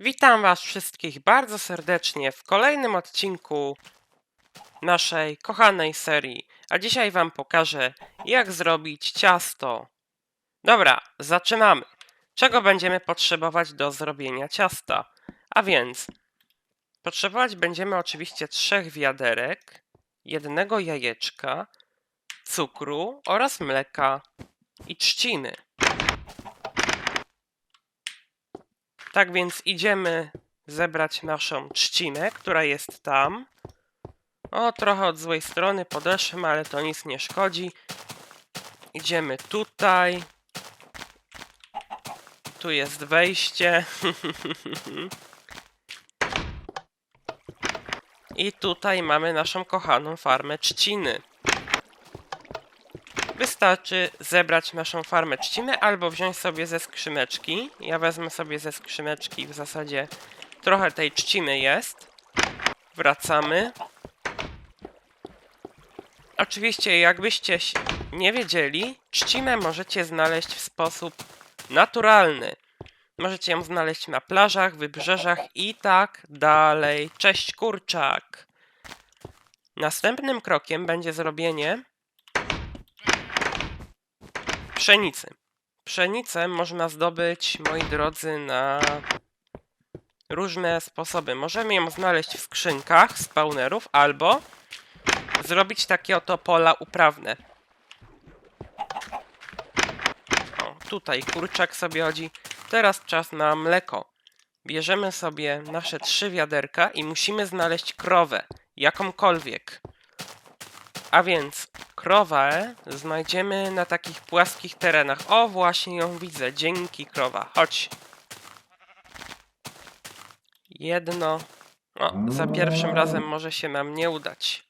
Witam Was wszystkich bardzo serdecznie w kolejnym odcinku naszej kochanej serii. A dzisiaj Wam pokażę, jak zrobić ciasto. Dobra, zaczynamy. Czego będziemy potrzebować do zrobienia ciasta? A więc, potrzebować będziemy oczywiście trzech wiaderek, jednego jajeczka, cukru oraz mleka i trzciny. Tak więc idziemy zebrać naszą trzcinę, która jest tam. O, trochę od złej strony podeszłem, ale to nic nie szkodzi. Idziemy tutaj. Tu jest wejście. I tutaj mamy naszą kochaną farmę trzciny. Wystarczy zebrać naszą farmę trzciny albo wziąć sobie ze skrzyneczki. Ja wezmę sobie ze skrzyneczki, w zasadzie trochę tej trzciny jest. Wracamy. Oczywiście, jakbyście nie wiedzieli, trzcinę możecie znaleźć w sposób naturalny. Możecie ją znaleźć na plażach, wybrzeżach i tak dalej. Cześć kurczak! Następnym krokiem będzie zrobienie pszenicy. Pszenicę można zdobyć, moi drodzy, na różne sposoby. Możemy ją znaleźć w skrzynkach spawnerów albo zrobić takie oto pola uprawne. O, tutaj kurczak sobie chodzi. Teraz czas na mleko. Bierzemy sobie nasze trzy wiaderka i musimy znaleźć krowę, jakąkolwiek. A więc krowę znajdziemy na takich płaskich terenach. O, właśnie ją widzę. Dzięki krowa. Chodź. Jedno. O, za pierwszym razem może się nam nie udać.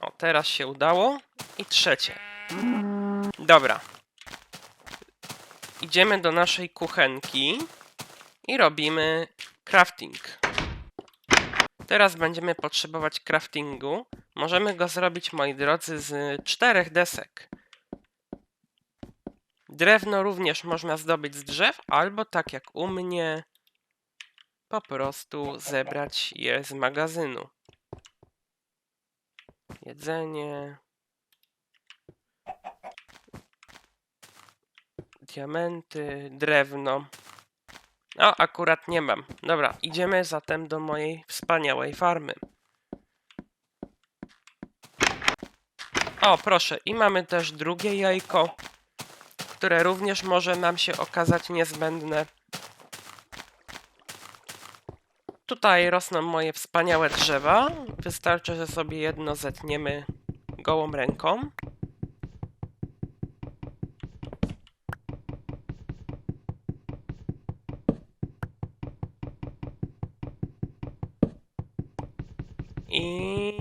O, teraz się udało. I trzecie. Dobra. Idziemy do naszej kuchenki i robimy crafting. Teraz będziemy potrzebować craftingu. Możemy go zrobić, moi drodzy, z czterech desek. Drewno również można zdobyć z drzew, albo tak jak u mnie, po prostu zebrać je z magazynu. Jedzenie. Diamenty, drewno. O, akurat nie mam. Dobra, idziemy zatem do mojej wspaniałej farmy. O, proszę, i mamy też drugie jajko, które również może nam się okazać niezbędne. Tutaj rosną moje wspaniałe drzewa. Wystarczy, że sobie jedno zetniemy gołą ręką. I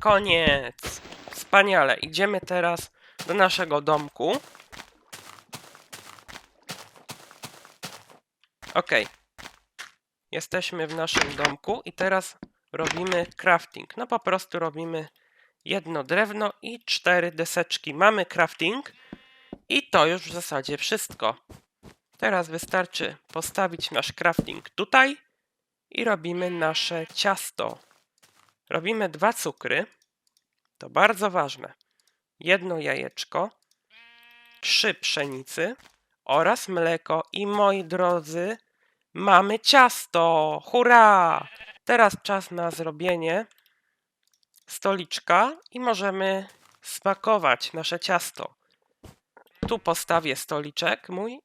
koniec. Wspaniale. Idziemy teraz do naszego domku. Ok. Jesteśmy w naszym domku i teraz robimy crafting. No po prostu robimy jedno drewno i cztery deseczki. Mamy crafting i to już w zasadzie wszystko. Teraz wystarczy postawić nasz crafting tutaj i robimy nasze ciasto. Robimy dwa cukry. To bardzo ważne. Jedno jajeczko, trzy pszenicy oraz mleko. I moi drodzy, mamy ciasto! Hurra! Teraz czas na zrobienie stoliczka i możemy spakować nasze ciasto. Tu postawię stoliczek mój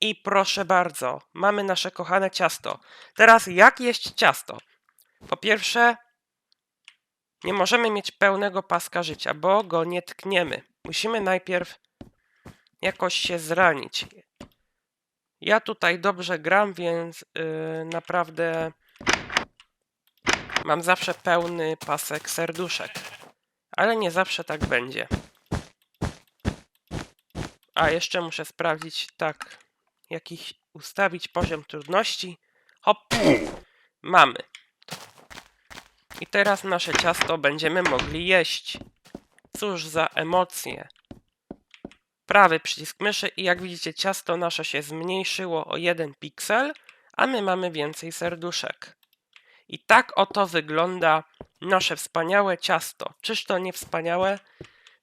i proszę bardzo, mamy nasze kochane ciasto. Teraz jak jeść ciasto? Po pierwsze, nie możemy mieć pełnego paska życia, bo go nie tkniemy. Musimy najpierw jakoś się zranić. Ja tutaj dobrze gram, więc yy, naprawdę mam zawsze pełny pasek serduszek. Ale nie zawsze tak będzie. A jeszcze muszę sprawdzić, tak, jakiś ustawić poziom trudności. Hop, mamy. I teraz nasze ciasto będziemy mogli jeść. Cóż za emocje. Prawy przycisk myszy i jak widzicie ciasto nasze się zmniejszyło o jeden piksel, a my mamy więcej serduszek. I tak oto wygląda nasze wspaniałe ciasto. Czyż to nie wspaniałe?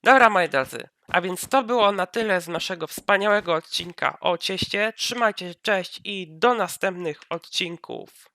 Dobra, moi drodzy, a więc to było na tyle z naszego wspaniałego odcinka o cieście. Trzymajcie się, cześć i do następnych odcinków.